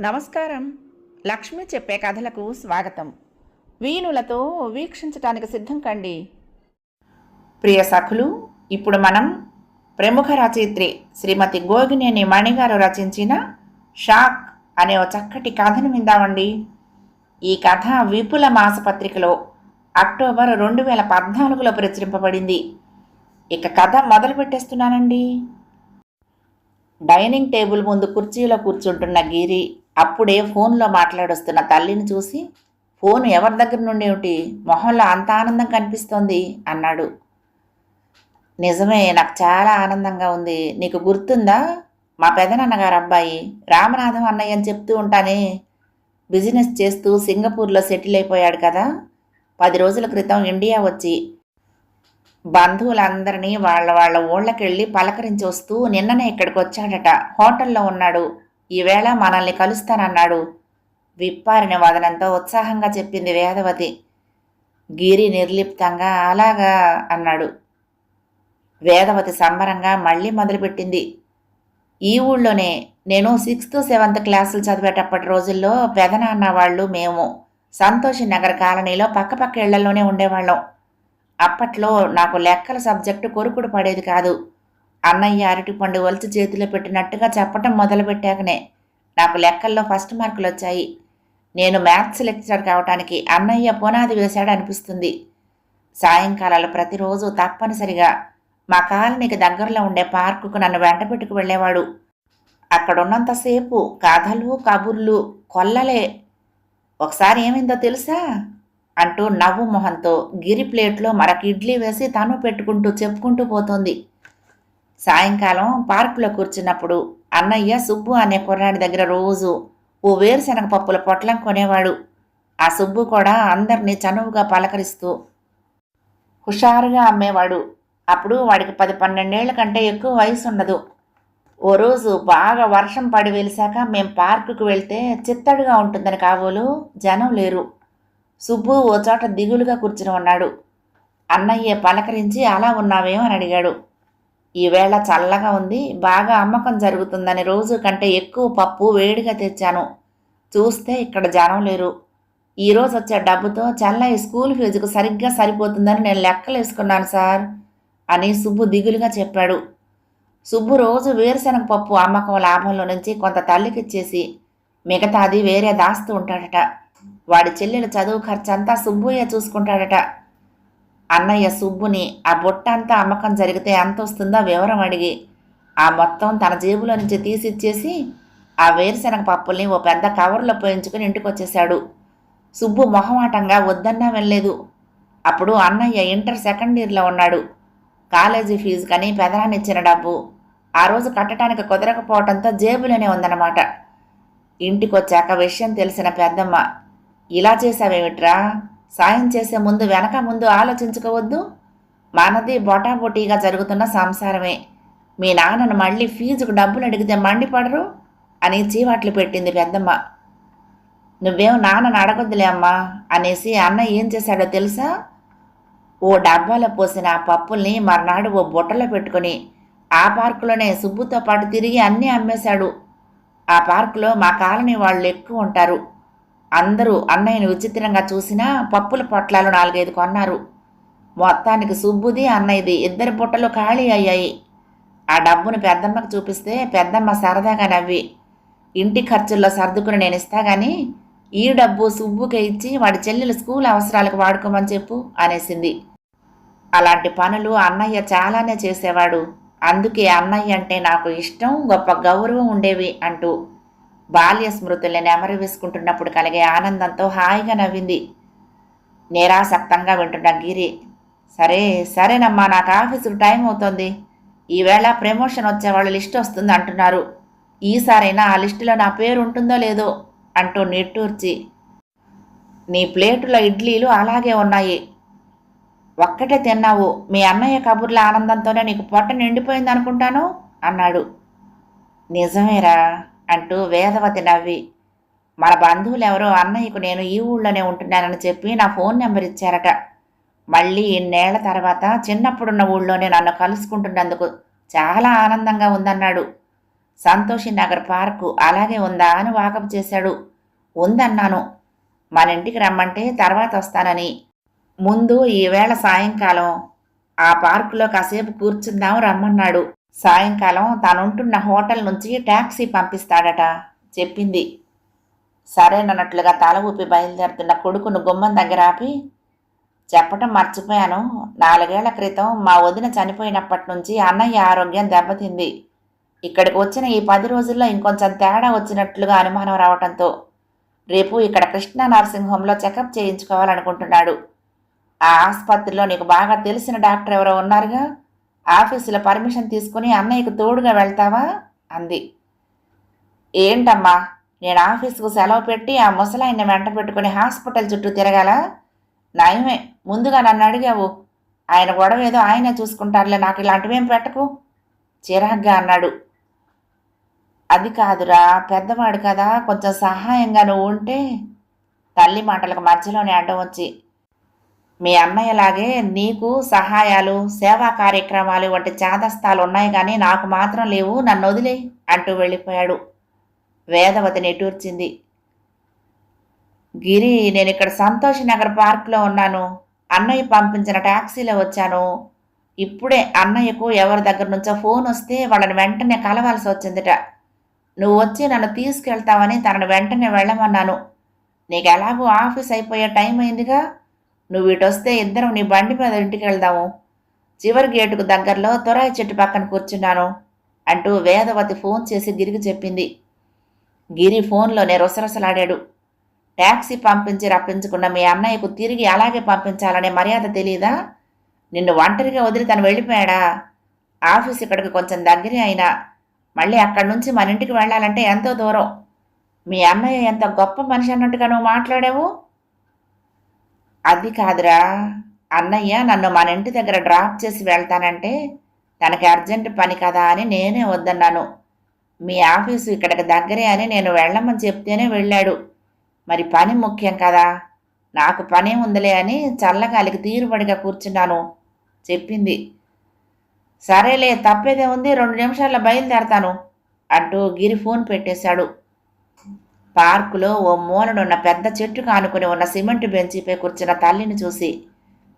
నమస్కారం. లక్ష్మి చెప్పే కథలకు స్వాగతం. వీణులతో వీక్షించటానికి సిద్ధం కండి. ప్రియ సఖులు ఇప్పుడు మనం ప్రముఖ రచయిత్రి శ్రీమతి గోగినేని మణిగారు రచించిన షాక్ అనే ఓ చక్కటి కథను విందామండి. ఈ కథ విపుల మాసపత్రికలో అక్టోబర్ రెండు వేల పద్నాలుగులో ప్రచురింపబడింది. ఇక కథ మొదలు పెట్టేస్తున్నానండి. డైనింగ్ టేబుల్ ముందు కుర్చీలో కూర్చుంటున్న గిరి అప్పుడే ఫోన్లో మాట్లాడొస్తున్న తల్లిని చూసి ఫోన్ ఎవరి దగ్గర నుండి ఏమిటి? మొహంలో అంత ఆనందం కనిపిస్తోంది అన్నాడు. నిజమే నాకు చాలా ఆనందంగా ఉంది. నీకు గుర్తుందా? మా పెదనాన్నగారు అబ్బాయి రామనాథం అన్నయ్య అని చెప్తూ ఉంటానే. బిజినెస్ చేస్తూ సింగపూర్లో సెటిల్ అయిపోయాడు కదా. పది రోజుల క్రితం ఇండియా వచ్చి బంధువులందరినీ వాళ్ళ వాళ్ళ ఊళ్ళకెళ్ళి పలకరించి వస్తూ నిన్ననే ఇక్కడికి వచ్చాడట హోటల్లో ఉన్నాడు. ఈవేళ మనల్ని కలుస్తానన్నాడు. విప్పారిన వదనంతో ఉత్సాహంగా చెప్పింది వేదవతి. గిరి నిర్లిప్తంగా అలాగా అన్నాడు. వేదవతి సంబరంగా మళ్ళీ మొదలుపెట్టింది. ఈ ఊళ్ళోనే నేను సిక్స్త్ సెవెంత్ క్లాసులు చదివేటప్పటి రోజుల్లో పెదనాన్న వాళ్ళు మేము సంతోషి నగర్ కాలనీలో పక్కపక్క ఇళ్ళలోనే ఉండేవాళ్ళం. అప్పట్లో నాకు లెక్కల సబ్జెక్టు కొరుకుడు పడేది కాదు. అన్నయ్య అరటిపండు వలచి చేతిలో పెట్టినట్టుగా చెప్పటం మొదలుపెట్టాకనే నాకు లెక్కల్లో ఫస్ట్ మార్కులు వచ్చాయి. నేను మ్యాథ్స్ లెక్చరర్ కావటానికి అన్నయ్య పునాది వేశాడు అనిపిస్తుంది. సాయంకాలాలు ప్రతిరోజు తప్పనిసరిగా మా కాలనీకి దగ్గరలో ఉండే పార్కుకు నన్ను వెంటబెట్టుకు వెళ్ళేవాడు. అక్కడున్నంతసేపు కథలు కబుర్లు కొల్లలే. ఒకసారి ఏమైందో తెలుసా? అంటూ నవ్వు మొహంతో గిరి ప్లేట్లో మరొక ఇడ్లీ వేసి తను పెట్టుకుంటూ చెప్పుకుంటూ పోతుంది. సాయంకాలం పార్కులో కూర్చున్నప్పుడు అన్నయ్య సుబ్బు అనే కుర్రాడి దగ్గర రోజు ఓ వేరుశనగ పప్పుల పొట్లం కొనేవాడు. ఆ సుబ్బు కూడా అందరినీ చనువుగా పలకరిస్తూ హుషారుగా అమ్మేవాడు. అప్పుడు వాడికి పది పన్నెండేళ్ళ కంటే ఎక్కువ వయసు ఉండదు ఓ రోజు బాగా వర్షం పడి వెలిసాక మేం పార్కుకు వెళ్తే చిత్తడిగా ఉంటుందని కాబోలు జనం లేరు. సుబ్బు ఓ చోట దిగులుగా కూర్చుని ఉన్నాడు. అన్నయ్య పలకరించి అలా ఉన్నావేమో అని అడిగాడు. ఈవేళ చల్లగా ఉంది బాగా అమ్మకం జరుగుతుందని రోజు కంటే ఎక్కువ పప్పు వేడిగా తెచ్చాను. చూస్తే ఇక్కడ జనం లేరు. ఈరోజు వచ్చే డబ్బుతో చల్లయ్య స్కూల్ ఫీజుకు సరిగ్గా సరిపోతుందని నేను లెక్కలు వేసుకున్నాను సార్ అని సుబ్బు దిగులుగా చెప్పాడు. సుబ్బు రోజు వేరుశనగ పప్పు అమ్మకం లాభంలో నుంచి కొంత తల్లికిచ్చేసి మిగతాది వేరే దాస్తూ ఉంటాడట. వాడి చెల్లెల చదువు ఖర్చంతా సుబ్బుయ్య చూసుకుంటాడట. అన్నయ్య సుబ్బుని ఆ బుట్ట అంతా అమ్మకం జరిగితే ఎంత వస్తుందో వివరం అడిగి. ఆ మొత్తం తన జేబులో నుంచి తీసిచ్చేసి ఆ వేరుశనగ పప్పుల్ని ఓ పెద్ద కవర్లో పోయించుకుని ఇంటికి వచ్చేశాడు సుబ్బు మొహమాటంగా వద్దన్నా వెళ్ళలేదు. అప్పుడు అన్నయ్య ఇంటర్ సెకండ్ ఇయర్లో ఉన్నాడు. కాలేజీ ఫీజు కని పెదనాన్ని ఇచ్చిన డబ్బు. ఆ రోజు కట్టడానికి కుదరకపోవడంతో జేబులోనే ఉందన్నమాట. ఇంటికొచ్చాక విషయం తెలిసిన పెద్దమ్మ ఇలా చేశావేమిట్రా? సాయం చేసే ముందు వెనక ముందు ఆలోచించుకోవద్దు. మనది బొటాబొటీగా జరుగుతున్న సంసారమే. మీ నాన్నను మళ్ళీ ఫీజుకు డబ్బులు అడిగితే మండిపడరు అని చీవాట్లు పెట్టింది పెద్దమ్మ. నువ్వేం నాన్నను అడగొద్దులే అమ్మా అనేసి అన్న ఏం చేశాడో తెలుసా? ఓ డబ్బాలో పోసిన ఆ పప్పుల్ని మర్నాడు ఓ బుట్టలో పెట్టుకొని ఆ పార్కులోనే సుబ్బుతో పాటు తిరిగి అన్నీ అమ్మేశాడు. ఆ పార్కులో మా కాలనీ వాళ్ళు ఎక్కువ ఉంటారు. అందరూ అన్నయ్యని విచిత్రంగా చూసినా పప్పుల పొట్లాలు నాలుగైదు కొన్నారు. మొత్తానికి సుబ్బుది అన్నయ్యది ఇద్దరి బుట్టలు ఖాళీ అయ్యాయి. ఆ డబ్బును పెద్దమ్మకు చూపిస్తే పెద్దమ్మ సరదాగా నవ్వి ఇంటి ఖర్చుల్లో సర్దుకుని నేను ఇస్తా కానీ ఈ డబ్బు సుబ్బుకే ఇచ్చి వాడి చెల్లెలు స్కూల్ అవసరాలకు వాడుకోమని చెప్పు అనేసింది. అలాంటి పనులు అన్నయ్య చాలానే చేసేవాడు. అందుకే అన్నయ్య అంటే నాకు ఇష్టం గొప్ప గౌరవం ఉండేవి అంటూ బాల్య స్మృతుల్ని నెమరు వేసుకుంటున్నప్పుడు కలిగే ఆనందంతో హాయిగా నవ్వింది. నిరాసక్తంగా వింటున్న గిరి సరే సరేనమ్మా నాకు ఆఫీసుకు టైం అవుతుంది. ఈవేళ ప్రమోషన్ వచ్చేవాళ్ళు లిస్ట్ వస్తుంది అంటున్నారు. ఈసారైనా ఆ లిస్టులో నా పేరు ఉంటుందో లేదో అంటూ నిట్టూర్చి నీ ప్లేటులో ఇడ్లీలు అలాగే ఉన్నాయి. ఒక్కటే తిన్నావు. మీ అన్నయ్య కబుర్ల ఆనందంతోనే నీకు పొట్ట నిండిపోయింది అనుకుంటాను అన్నాడు. నిజమేరా? అంటూ వేదవతి నవ్వి మన బంధువులు ఎవరో అన్నయ్యకు నేను ఈ ఊళ్ళోనే ఉంటున్నానని చెప్పి నా ఫోన్ నెంబర్ ఇచ్చారట. మళ్ళీ ఇన్నేళ్ళ తర్వాత చిన్నప్పుడున్న ఊళ్ళోనే నన్ను కలుసుకుంటున్నందుకు చాలా ఆనందంగా ఉందన్నాడు. సంతోషి నగర్ పార్కు అలాగే ఉందా అని వాకప్ చేశాడు. ఉందన్నాను. మన ఇంటికి రమ్మంటే తర్వాత వస్తానని. ముందు ఈవేళ సాయంకాలం ఆ పార్కులో కాసేపు కూర్చుందాం రమ్మన్నాడు. సాయంకాలం తానుంటున్న హోటల్ నుంచి ట్యాక్సీ పంపిస్తాడట చెప్పింది. సరేనన్నట్లుగా తల ఊపి బయలుదేరుతున్న కొడుకును గుమ్మం దగ్గర ఆపి చెప్పటం మర్చిపోయాను. నాలుగేళ్ళ క్రితం మా వదిన చనిపోయినప్పటి నుంచి అన్నయ్య ఆరోగ్యం దెబ్బతింది. ఇక్కడికి వచ్చిన ఈ పది రోజుల్లో ఇంకొంచెం తేడా వచ్చినట్లుగా అనుమానం రావటంతో రేపు ఇక్కడ కృష్ణా నర్సింగ్ హోంలో చెకప్ చేయించుకోవాలనుకుంటున్నాడు. ఆ ఆసుపత్రిలో నీకు బాగా తెలిసిన డాక్టర్ ఎవరో ఉన్నారుగా? ఆఫీసులో పర్మిషన్ తీసుకుని అన్నయ్యకు తోడుగా వెళ్తావా? అంది. ఏంటమ్మా నేను ఆఫీసుకు సెలవు పెట్టి ఆ ముసలాయన వెంట పెట్టుకుని హాస్పిటల్ చుట్టూ తిరగాల? నయమే ముందుగా నన్ను అడిగావు. ఆయన గొడవ ఏదో ఆయనే చూసుకుంటారులే నాకు ఇలాంటివేం పెట్టకు. చిరాగ్గా అన్నాడు. అది కాదురా పెద్దవాడు కదా కొంచెం సహాయంగా నువ్వు ఉంటే తల్లి మాటలకు మధ్యలోనే అడ్డం వచ్చి మీ అన్నయ్యలాగే నీకు సహాయాలు సేవా కార్యక్రమాలు వంటి చాదస్తాలు ఉన్నాయి కానీ నాకు మాత్రం లేవు నన్ను వదిలే అంటూ వెళ్ళిపోయాడు. వేదవతి నిట్టూర్చింది. గిరి నేను ఇక్కడ సంతోష్ నగర్ పార్క్లో ఉన్నాను. అన్నయ్య పంపించిన ట్యాక్సీలో వచ్చాను. ఇప్పుడే అన్నయ్యకు ఎవరి దగ్గర నుంచో ఫోన్ వస్తే వాళ్ళని వెంటనే కలవాల్సి వచ్చిందిట. నువ్వు వచ్చి నన్ను తీసుకెళ్తావని తనను వెంటనే వెళ్ళమన్నాను. నీకు ఎలాగో ఆఫీస్ అయిపోయే టైం అయిందిగా. నువ్వు ఇటు వస్తే ఇద్దరం నీ బండి మీద ఇంటికి వెళ్దాము. చివరి గేటుకు దగ్గరలో తొరాయి చెట్టు పక్కన కూర్చున్నాను అంటూ వేదవతి ఫోన్ చేసి గిరికి చెప్పింది. గిరి ఫోన్లోనే రొసరొసలాడాడు. ట్యాక్సీ పంపించి రప్పించుకున్న మీ అన్నయ్యకు తిరిగి అలాగే పంపించాలనే మర్యాద తెలియదా నిన్ను ఒంటరిగా వదిలి తను వెళ్ళిపోయాడా? ఆఫీస్ ఇక్కడికి కొంచెం దగ్గరే అయినా మళ్ళీ అక్కడి నుంచి మన ఇంటికి వెళ్ళాలంటే ఎంతో దూరం. మీ అన్నయ్య ఎంత గొప్ప మనిషి అన్నట్టుగా నువ్వు మాట్లాడావు? అది కాదురా. అన్నయ్య నన్ను మన ఇంటి దగ్గర డ్రాప్ చేసి వెళ్తానంటే తనకి అర్జెంట్ పని కదా అని నేనే వద్దన్నాను. మీ ఆఫీసు ఇక్కడికి దగ్గరే అని నేను వెళ్ళమని చెప్తేనే వెళ్ళాడు. మరి పని ముఖ్యం కదా. నాకు పనే ఉందిలే అని చల్లగాలికి తీరుబడిగా కూర్చున్నాను చెప్పింది. సరేలే తప్పేదే ఉంది రెండు నిమిషాల్లో బయలుదేరతాను అంటూ గిరి ఫోన్ పెట్టేశాడు. పార్కులో ఓ మూలనున్న పెద్ద చెట్టు ఆనుకుని ఉన్న సిమెంట్ బెంచిపై కూర్చున్న తల్లిని చూసి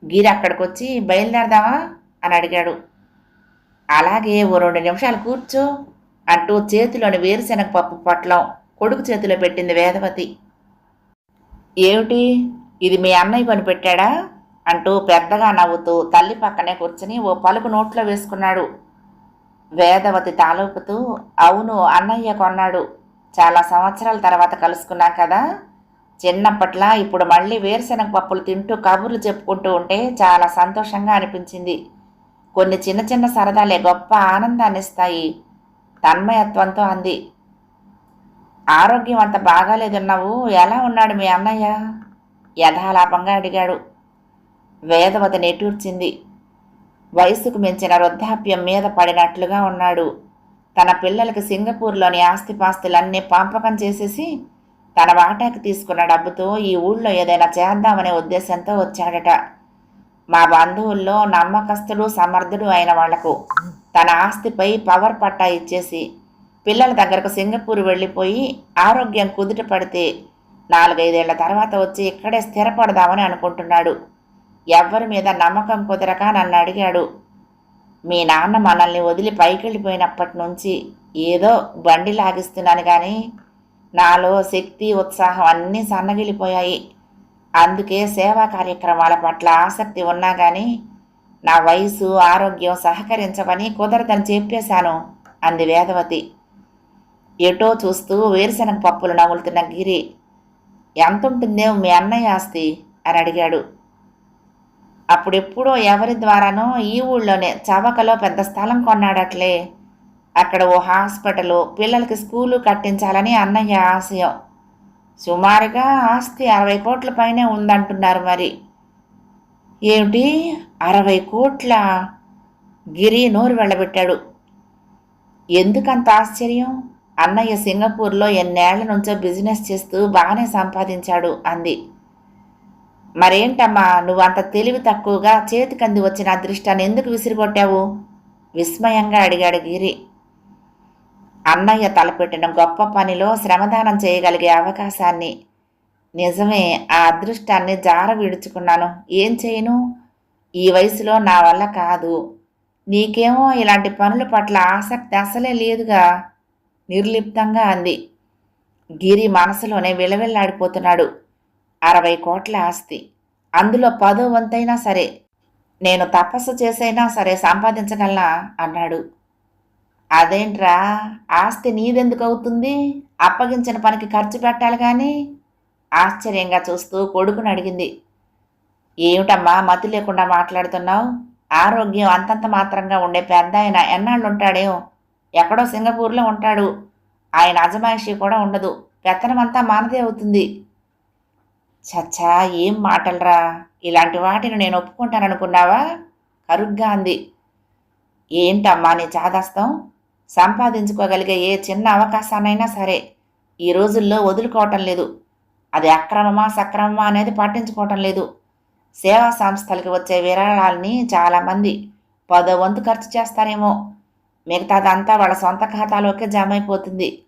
గిరి అక్కడికొచ్చి బయలుదేరదామా? అని అడిగాడు. అలాగే ఓ రెండు నిమిషాలు కూర్చో అంటూ చేతిలోని వేరుశనగ పప్పు పొట్లం కొడుకు చేతిలో పెట్టింది వేదవతి. ఏమిటి? ఇది మీ అన్నయ్య పని పెట్టాడా? అంటూ పెద్దగా నవ్వుతూ తల్లి పక్కనే కూర్చుని ఓ పలుకు నోట్లో వేసుకున్నాడు. వేదవతి తాలూపుతూ అవును అన్నయ్య కొన్నాడు. చాలా సంవత్సరాల తర్వాత కలుసుకున్నాం కదా. చిన్నప్పట్లా ఇప్పుడు మళ్ళీ వేరుశనగ పప్పులు తింటూ కబుర్లు చెప్పుకుంటూ ఉంటే చాలా సంతోషంగా అనిపించింది. కొన్ని చిన్న చిన్న సరదాలే గొప్ప ఆనందాన్ని ఇస్తాయి తన్మయత్వంతో అంది. ఆరోగ్యం అంత బాగాలేదున్నావు ఎలా ఉన్నాడు మీ అన్నయ్య? యథాలాపంగా అడిగాడు. వేదవతి నెటూర్చింది వయసుకు మించిన వృద్ధాప్యం మీద పడినట్లుగా ఉన్నాడు. తన పిల్లలకి సింగపూర్లోని ఆస్తిపాస్తులన్నీ పంపకం చేసేసి తన వాటాకి తీసుకున్న డబ్బుతో ఈ ఊళ్ళో ఏదైనా చేద్దామనే ఉద్దేశంతో వచ్చాడట. మా బంధువుల్లో నమ్మకస్తుడు సమర్థుడు అయిన వాళ్ళకు తన ఆస్తిపై పవర్ పట్టా ఇచ్చేసి పిల్లల దగ్గరకు సింగపూర్ వెళ్ళిపోయి ఆరోగ్యం కుదుట పడితే నాలుగైదేళ్ళ తర్వాత వచ్చి ఇక్కడే స్థిరపడదామని అనుకుంటున్నాడు. ఎవ్వరి మీద నమ్మకం కుదరక నన్ను అడిగాడు. మీ నాన్న మనల్ని వదిలి పైకి వెళ్ళిపోయినప్పటి నుంచి ఏదో బండి లాగిస్తున్నాను కానీ నాలో శక్తి ఉత్సాహం అన్నీ సన్నగిలిపోయాయి. అందుకే సేవా కార్యక్రమాల పట్ల ఆసక్తి ఉన్నా కానీ నా వయసు ఆరోగ్యం సహకరించవని కుదరదని చెప్పేశాను అంది వేదవతి. ఎటో చూస్తూ వేరుశనగ పప్పులు నవ్వులుతున్న గిరి ఎంత ఉంటుందేమో మీ అన్నయ్య ఆస్తి? అని అడిగాడు. అప్పుడెప్పుడో ఎవరి ద్వారానో ఈ ఊళ్ళోనే చవకలో పెద్ద స్థలం కొన్నాడట్లే. అక్కడ ఓ హాస్పిటలు పిల్లలకి స్కూలు కట్టించాలని అన్నయ్య ఆశయం. సుమారుగా ఆస్తి అరవై కోట్ల పైనే ఉందంటున్నారు మరి. ఏమిటి? అరవై కోట్ల? గిరి నోరు వెళ్ళబెట్టాడు. ఎందుకంత ఆశ్చర్యం? అన్నయ్య సింగపూర్లో ఎన్నేళ్ళ నుంచో బిజినెస్ చేస్తూ బాగానే సంపాదించాడు అంది. మరేంటమ్మా నువ్వు అంత తెలివి తక్కువగా చేతికంది వచ్చిన అదృష్టాన్ని ఎందుకు విసిరిగొట్టావు? విస్మయంగా అడిగాడు గిరి. అన్నయ్య తలపెట్టిన గొప్ప పనిలో శ్రమదానం చేయగలిగే అవకాశాన్ని. నిజమే ఆ అదృష్టాన్ని జార విడుచుకున్నాను. ఏం చేయను? ఈ వయసులో నా వల్ల కాదు. నీకేమో ఇలాంటి పనుల పట్ల ఆసక్తి అసలే లేదుగా? నిర్లిప్తంగా అంది. గిరి మనసులోనే విలవిల్లాడిపోతున్నాడు. అరవై కోట్ల ఆస్తి. అందులో పదో వంతైనా సరే. నేను తపస్సు చేసైనా సరే సంపాదించగలనా? అన్నాడు. అదేంట్రా? ఆస్తి నీదెందుకు అవుతుంది? అప్పగించిన పనికి ఖర్చు పెట్టాలి కానీ ఆశ్చర్యంగా చూస్తూ కొడుకుని అడిగింది. ఏమిటమ్మా మతి లేకుండా మాట్లాడుతున్నావు? ఆరోగ్యం అంతంత మాత్రంగా ఉండే పెద్ద ఆయన ఎన్నాళ్ళు ఉంటాడేమో ఎక్కడో సింగపూర్లో ఉంటాడు. ఆయన అజమాయిషి కూడా ఉండదు. పెత్తనమంతా మానదే అవుతుంది. చచ్చా ఏం మాటలరా? ఇలాంటి వాటిని నేను ఒప్పుకుంటాననుకున్నావా? కరుగ్గా అంది. ఏంటమ్మా నీ చాదస్తం? సంపాదించుకోగలిగే ఏ చిన్న అవకాశానైనా సరే ఈ రోజుల్లో వదులుకోవటం లేదు. అది అక్రమమా సక్రమమా అనేది పట్టించుకోవటం లేదు. సేవా సంస్థలకి వచ్చే విరాళాలని చాలామంది పదో వంతు ఖర్చు చేస్తారేమో. మిగతాదంతా వాళ్ళ సొంత ఖాతాలోకే జమ అయిపోతుంది.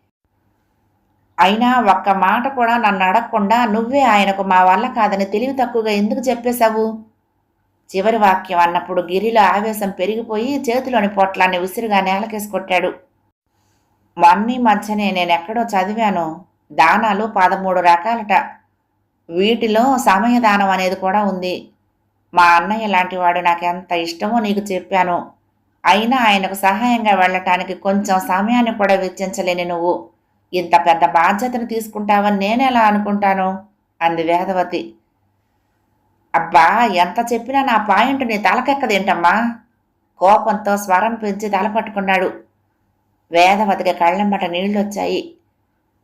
అయినా ఒక్క మాట కూడా నన్ను అడగకుండా నువ్వే ఆయనకు మా వల్ల కాదని తెలివి తక్కువగా ఎందుకు చెప్పేశావు? చివరి వాక్యం అన్నప్పుడు గిరిలో ఆవేశం పెరిగిపోయి చేతిలోని పొట్లాన్ని ఉసిరిగా నేలకేసి కొట్టాడు. మొన్నీ మధ్యనే నేనెక్కడో చదివాను. దానాలు పదమూడు రకాలట. వీటిలో సమయదానం అనేది కూడా ఉంది. మా అన్నయ్య లాంటి వాడు నాకు ఎంత ఇష్టమో నీకు చెప్పాను. అయినా ఆయనకు సహాయంగా వెళ్ళటానికి కొంచెం సమయాన్ని కూడా వెచ్చించలేని నువ్వు. ఇంత పెద్ద బాధ్యతను తీసుకుంటావని నేనెలా అనుకుంటాను? అంది వేదవతి. అబ్బా ఎంత చెప్పినా నా పాయింట్ నీ తలకెక్కదేంటమ్మా కోపంతో స్వరం పెంచి తల పట్టుకున్నాడు వేదవతికి కళ్ళెంబట నీళ్ళొచ్చాయి.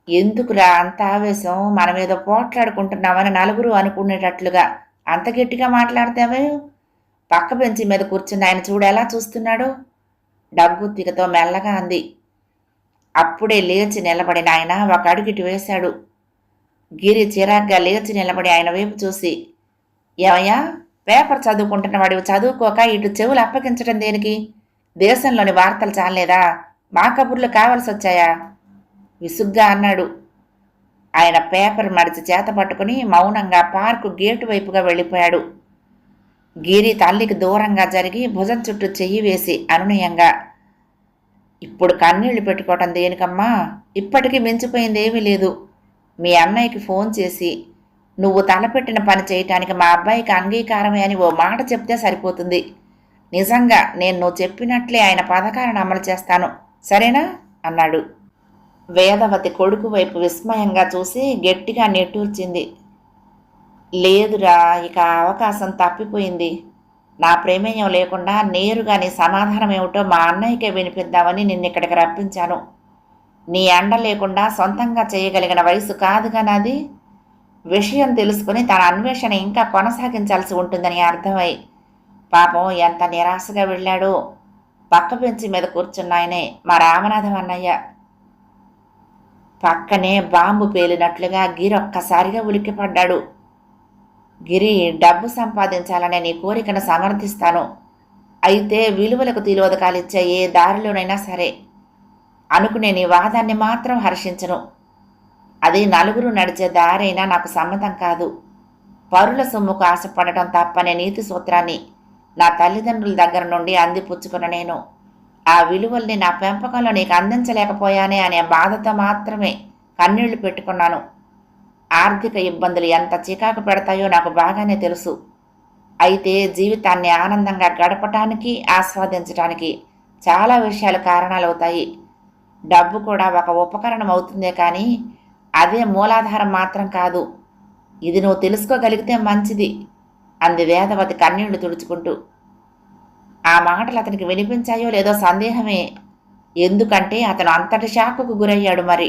ఎందుకురా అంత ఆవేశం? మనమేదో పోట్లాడుకుంటున్నామని నలుగురు అనుకునేటట్లుగా అంత గట్టిగా మాట్లాడతావే? పక్క బెంచి మీద కూర్చుని ఆయన చూడేలా చూస్తున్నాడు? డగ్గుత్తికతో మెల్లగా అంది. అప్పుడే లేచి నిలబడిన ఆయన ఒక అడుగిటి వేశాడు. గిరి చిరాగ్గా లేచి నిలబడి ఆయన వైపు చూసి ఏమయ్యా పేపర్ చదువుకుంటున్న వాడివి చదువుకోక ఇటు చెవులు అప్పగించడం దేనికి? దేశంలోని వార్తలు చాలేదా మా కబుర్లు కావలసి వచ్చాయా? విసుగ్గా అన్నాడు. ఆయన పేపర్ మడిచి చేత పట్టుకుని మౌనంగా పార్కు గేటు వైపుగా వెళ్ళిపోయాడు. గిరి తల్లికి దూరంగా జరిగి భుజం చుట్టూ చెయ్యి వేసి అనునయంగా ఇప్పుడు కన్నీళ్ళు పెట్టుకోవటం దేనికమ్మా? ఇప్పటికీ మించిపోయింది ఏమీ లేదు. మీ అన్నయ్యకి ఫోన్ చేసి నువ్వు తలపెట్టిన పని చేయటానికి మా అబ్బాయికి అంగీకారమే అని ఓ మాట చెప్తే సరిపోతుంది. నిజంగా నేను నువ్వు చెప్పినట్లే ఆయన పథకాలను అమలు చేస్తాను. సరేనా? అన్నాడు. వేదవతి కొడుకు వైపు విస్మయంగా చూసి గట్టిగా నెట్టూర్చింది. లేదురా ఇక అవకాశం తప్పిపోయింది. నా ప్రమేయం లేకుండా నేరుగాని సమాధానం ఏమిటో మా అన్నయ్యకే వినిపిద్దామని నిన్ను ఇక్కడికి రప్పించాను. నీ అండ లేకుండా సొంతంగా చేయగలిగిన వయసు కాదుగా నాది విషయం తెలుసుకుని తన అన్వేషణ ఇంకా కొనసాగించాల్సి ఉంటుందని అర్థమై పాపం ఎంత నిరాశగా వెళ్ళాడో పక్క బెంచి మీద కూర్చున్నాయనే మా రామనాథం అన్నయ్య. పక్కనే బాంబు పేలినట్లుగా గిరొక్కసారిగా ఉలిక్కిపడ్డాడు. గిరి డబ్బు సంపాదించాలనే నీ కోరికను సమర్థిస్తాను. అయితే విలువలకు తీలోదకాలిచ్చే ఏ దారిలోనైనా సరే అనుకునే నీ వాదాన్ని మాత్రం హర్షించను. అది నలుగురు నడిచే దారైనా నాకు సమ్మతం కాదు. పరుల సొమ్ముకు ఆశపడటం తప్పనే నీతి సూత్రాన్ని నా తల్లిదండ్రుల దగ్గర నుండి అందిపుచ్చుకున్న నేను. ఆ విలువల్ని నా పెంపకంలో నీకు అందించలేకపోయానే అనే బాధతో మాత్రమే కన్నీళ్ళు పెట్టుకున్నాను. ఆర్థిక ఇబ్బందులు ఎంత చికాకు పెడతాయో నాకు బాగానే తెలుసు. అయితే జీవితాన్ని ఆనందంగా గడపటానికి ఆస్వాదించటానికి చాలా విషయాలు కారణాలవుతాయి. డబ్బు కూడా ఒక ఉపకరణం అవుతుందే కానీ అదే మూలాధారం మాత్రం కాదు. ఇది నువ్వు తెలుసుకోగలిగితే మంచిది అంది వేదవతి కన్నీళ్ళు తుడుచుకుంటూ. ఆ మాటలు అతనికి వినిపించాయో లేదో సందేహమే. ఎందుకంటే అతను అంతటి షాకుకు గురయ్యాడు మరి.